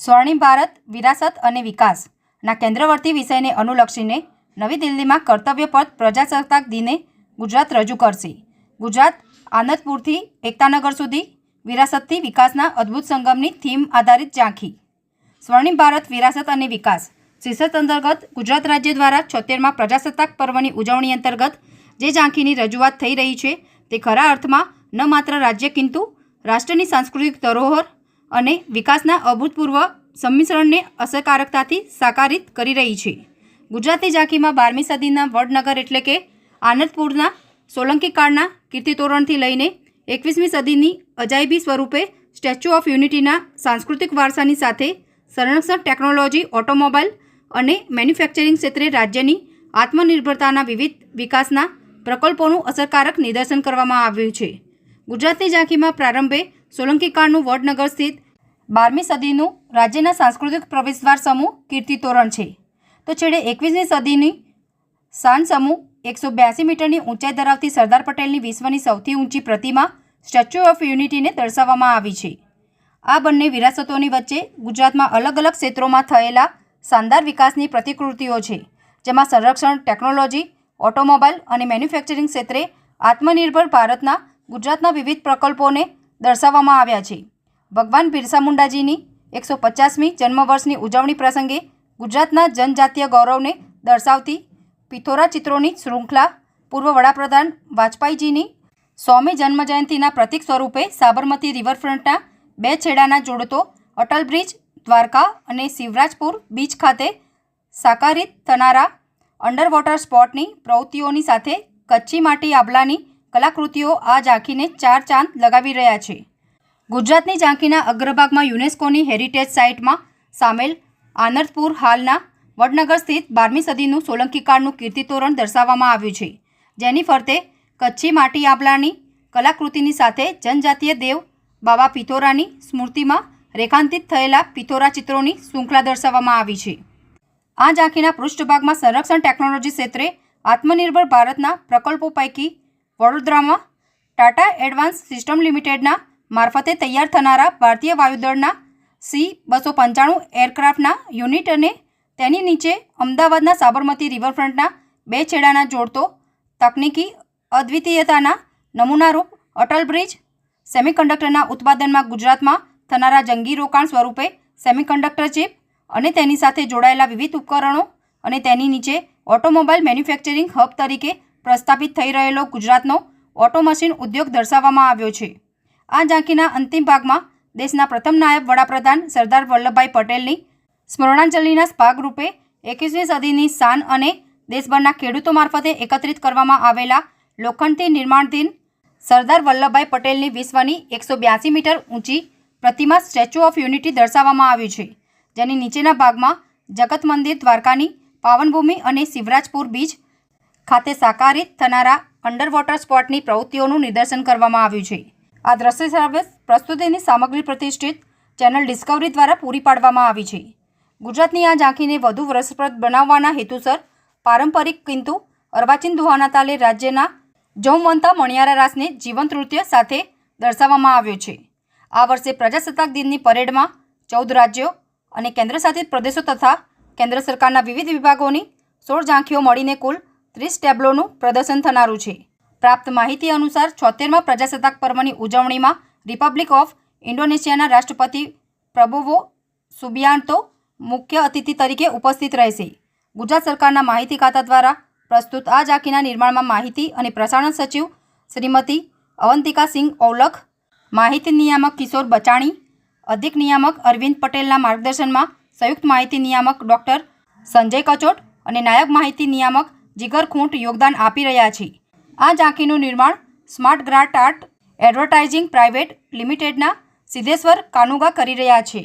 સ્વર્ણિમ ભારત, વિરાસત અને વિકાસના કેન્દ્રવર્તી વિષયને અનુલક્ષીને નવી દિલ્હીમાં કર્તવ્યપથ પ્રજાસત્તાક દિને ગુજરાત રજૂ કરશે. ગુજરાત આનંદપુરથી એકતાનગર સુધી વિરાસતથી વિકાસના અદ્ભુત સંગમની થીમ આધારિત ઝાંખી. સ્વર્ણિમ ભારત, વિરાસત અને વિકાસ શીર્ષક અંતર્ગત ગુજરાત રાજ્ય દ્વારા છોતેરમાં પ્રજાસત્તાક પર્વની ઉજવણી અંતર્ગત જે ઝાંખીની રજૂઆત થઈ રહી છે તે ખરા અર્થમાં ન માત્ર રાજ્ય, કિંતુ રાષ્ટ્રની સાંસ્કૃતિક ધરોહર અને વિકાસના અભૂતપૂર્વ સંમિશ્રણને અસરકારકતાથી સાકારિત કરી રહી છે. ગુજરાતી ઝાંખીમાં બારમી સદીના વડનગર એટલે કે આનંદપુરના સોલંકી કાળના કીર્તિતોરણથી લઈને એકવીસમી સદીની અજાયબી સ્વરૂપે સ્ટેચ્યુ ઓફ યુનિટીના સાંસ્કૃતિક વારસાની સાથે સંરક્ષણ ટેકનોલોજી, ઓટોમોબાઈલ અને મેન્યુફેક્ચરિંગ ક્ષેત્રે રાજ્યની આત્મનિર્ભરતાના વિવિધ વિકાસના પ્રકલ્પોનું અસરકારક નિદર્શન કરવામાં આવ્યું છે. ગુજરાતની ઝાંખીમાં પ્રારંભે સોલંકી કાળનું વડનગર સ્થિત બારમી સદીનું રાજ્યના સાંસ્કૃતિક પ્રવેશદ્વાર સમૂહ કીર્તિતોરણ છે. તો છેડે એકવીસમી સદીની શાન સમૂહ એકસો બ્યાસી મીટરની ઊંચાઈ ધરાવતી સરદાર પટેલની વિશ્વની સૌથી ઊંચી પ્રતિમા સ્ટેચ્યુ ઓફ યુનિટીને દર્શાવવામાં આવી છે. આ બંને વિરાસતોની વચ્ચે ગુજરાતમાં અલગ અલગ ક્ષેત્રોમાં થયેલા શાનદાર વિકાસની પ્રતિકૃતિઓ છે, જેમાં સંરક્ષણ, ટેકનોલોજી, ઓટોમોબાઈલ અને મેન્યુફેક્ચરિંગ ક્ષેત્રે આત્મનિર્ભર ભારતના ગુજરાતના વિવિધ પ્રકલ્પોને દર્શાવવામાં આવ્યા છે. ભગવાન બિરસા મુંડાજીની એકસો પચાસમી જન્મવર્ષની ઉજવણી પ્રસંગે ગુજરાતના જનજાતીય ગૌરવને દર્શાવતી પિથોરા ચિત્રોની શૃંખલા પૂર્વ વડાપ્રધાન વાજપેયીજીની સોમી જન્મજયંતિના પ્રતીક સ્વરૂપે સાબરમતી રિવરફ્રન્ટના બે છેડાના જોડતો અટલ બ્રિજ, દ્વારકા અને શિવરાજપુર બીચ ખાતે સાકારિત થનારા અંડરવોટર સ્પોટની પ્રવૃત્તિઓની સાથે કચ્છી માટી આબલાની કલાકૃતિઓ આ ઝાંખીને ચાર ચાંદ લગાવી રહ્યા છે. ગુજરાતની ઝાંખીના અગ્રભાગમાં યુનેસ્કોની હેરિટેજ સાઇટમાં સામેલ આનંદપુર હાલના વડનગર સ્થિત બારમી સદીનું સોલંકી કાળનું કીર્તિતોરણ દર્શાવવામાં આવ્યું છે. જેની ફરતે કચ્છી માટી આંબલાની કલાકૃતિની સાથે જનજાતીય દેવ બાબા પિથોરાની સ્મૃતિમાં રેખાંતિત થયેલા પિથોરા ચિત્રોની શૃંખલા દર્શાવવામાં આવી છે. આ ઝાંખીના પૃષ્ઠભાગમાં સંરક્ષણ ટેકનોલોજી ક્ષેત્રે આત્મનિર્ભર ભારતના પ્રકલ્પો પૈકી વડોદરામાં ટાટા એડવાન્સ સિસ્ટમ લિમિટેડના મારફતે તૈયાર થનારા ભારતીય વાયુદળના સી બસો પંચાણું એરક્રાફ્ટના યુનિટ અને તેની નીચે અમદાવાદના સાબરમતી રિવરફ્રન્ટના બે છેડાના જોડતો તકનીકી અદ્વિતીયતાના નમૂનારૂપ અટલ બ્રિજ, સેમિકન્ડક્ટરના ઉત્પાદનમાં ગુજરાતમાં થનારા જંગી રોકાણ સ્વરૂપે સેમિકન્ડક્ટર ચિપ અને તેની સાથે જોડાયેલા વિવિધ ઉપકરણો અને તેની નીચે ઓટોમોબાઈલ મેન્યુફેક્ચરિંગ હબ તરીકે પ્રસ્થાપિત થઈ રહેલો ગુજરાતનો ઓટો મશીન ઉદ્યોગ દર્શાવવામાં આવ્યો છે. આ ઝાંખીના અંતિમ ભાગમાં દેશના પ્રથમ નાયબ વડાપ્રધાન સરદાર વલ્લભભાઈ પટેલની સ્મરણાંજલિના ભાગરૂપે એકવીસમી સદીની શાન અને દેશભરના ખેડૂતો મારફતે એકત્રિત કરવામાં આવેલા લોખંડથી નિર્માણધીન સરદાર વલ્લભભાઈ પટેલની વિશ્વની એકસો બ્યાસી મીટર ઊંચી પ્રતિમા સ્ટેચ્યુ ઓફ યુનિટી દર્શાવવામાં આવ્યું છે. જેની નીચેના ભાગમાં જગત મંદિર દ્વારકાની પાવનભૂમિ અને શિવરાજપુર બીચ ખાતે સાકારિત થનારા અંડરવોટર સ્પોટની પ્રવૃત્તિઓનું નિદર્શન કરવામાં આવ્યું છે. આ દ્રશ્ય સર્વિસ પ્રસ્તુતિની સામગ્રી પ્રતિષ્ઠિત ચેનલ ડિસ્કવરી દ્વારા પૂરી પાડવામાં આવી છે. ગુજરાતની આ ઝાંખીને વધુ રસપ્રદ બનાવવાના હેતુસર પારંપરિક કિંતુ અર્વાચીન દુહાના તાલે રાજ્યના જૌમવંતા મણિયારા રાસને જીવંત નૃત્ય સાથે દર્શાવવામાં આવ્યો છે. આ વર્ષે પ્રજાસત્તાક દિનની પરેડમાં ચૌદ રાજ્યો અને કેન્દ્રશાસિત પ્રદેશો તથા કેન્દ્ર સરકારના વિવિધ વિભાગોની સોળ ઝાંખીઓ મળીને કુલ ત્રીસ ટેબ્લોનું પ્રદર્શન થનારું છે. પ્રાપ્ત માહિતી અનુસાર છોતેરમાં પ્રજાસત્તાક પર્વની ઉજવણીમાં રિપબ્લિક ઓફ ઇન્ડોનેશિયાના રાષ્ટ્રપતિ પ્રબોવો સુબિયાન્તો મુખ્ય અતિથિ તરીકે ઉપસ્થિત રહેશે. ગુજરાત સરકારના માહિતી ખાતા દ્વારા પ્રસ્તુત આ ઝાંખીના નિર્માણમાં માહિતી અને પ્રસારણ સચિવ શ્રીમતી અવંતિકા સિંહ ઔલખ માહિતી નિયામક કિશોર બચાણી, અધિક નિયામક અરવિંદ પટેલના માર્ગદર્શનમાં સંયુક્ત માહિતી નિયામક ડૉક્ટર સંજય કચોટ અને નાયબ માહિતી નિયામક જીગર ખૂંટ યોગદાન આપી રહ્યા છે. આ ઝાંખીનું નિર્માણ smart great art advertising private લિમિટેડના સિદ્ધેશ્વર કાનુગા કરી રહ્યા છે.